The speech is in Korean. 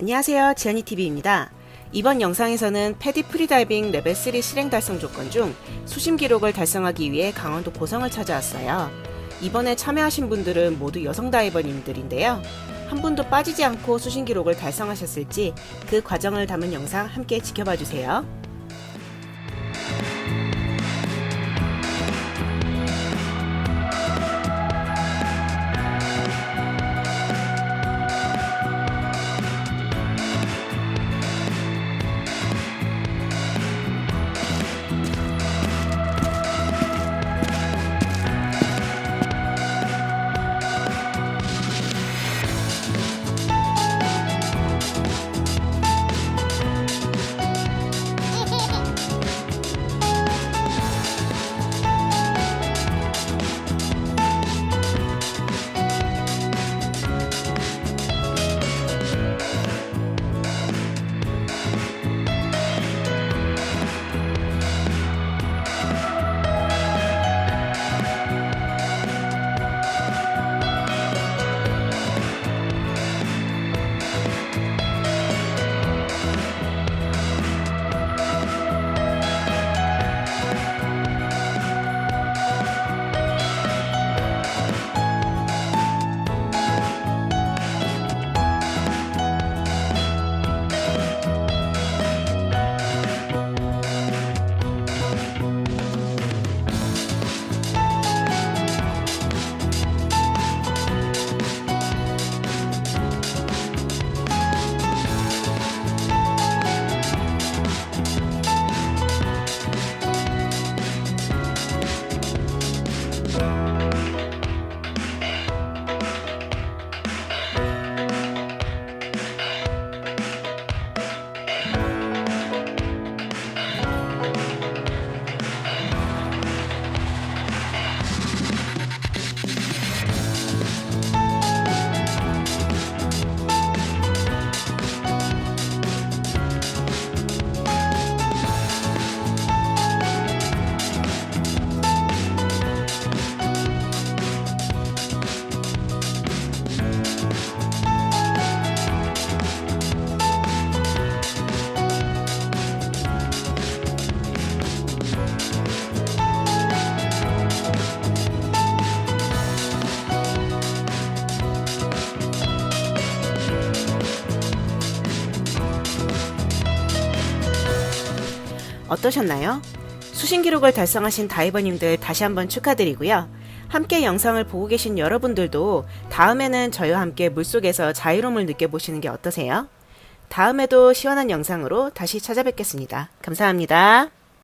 안녕하세요. 지안이TV입니다. 이번 영상에서는 패디 프리다이빙 레벨 3 실행 달성 조건 중 수심 기록을 달성하기 위해 강원도 고성을 찾아왔어요. 이번에 참여하신 분들은 모두 여성 다이버님들인데요. 한 분도 빠지지 않고 수심 기록을 달성하셨을지 그 과정을 담은 영상 함께 지켜봐 주세요. 어떠셨나요? 수신 기록을 달성하신 다이버님들 다시 한번 축하드리고요. 함께 영상을 보고 계신 여러분들도 다음에는 저희와 함께 물속에서 자유로움을 느껴보시는 게 어떠세요? 다음에도 시원한 영상으로 다시 찾아뵙겠습니다. 감사합니다.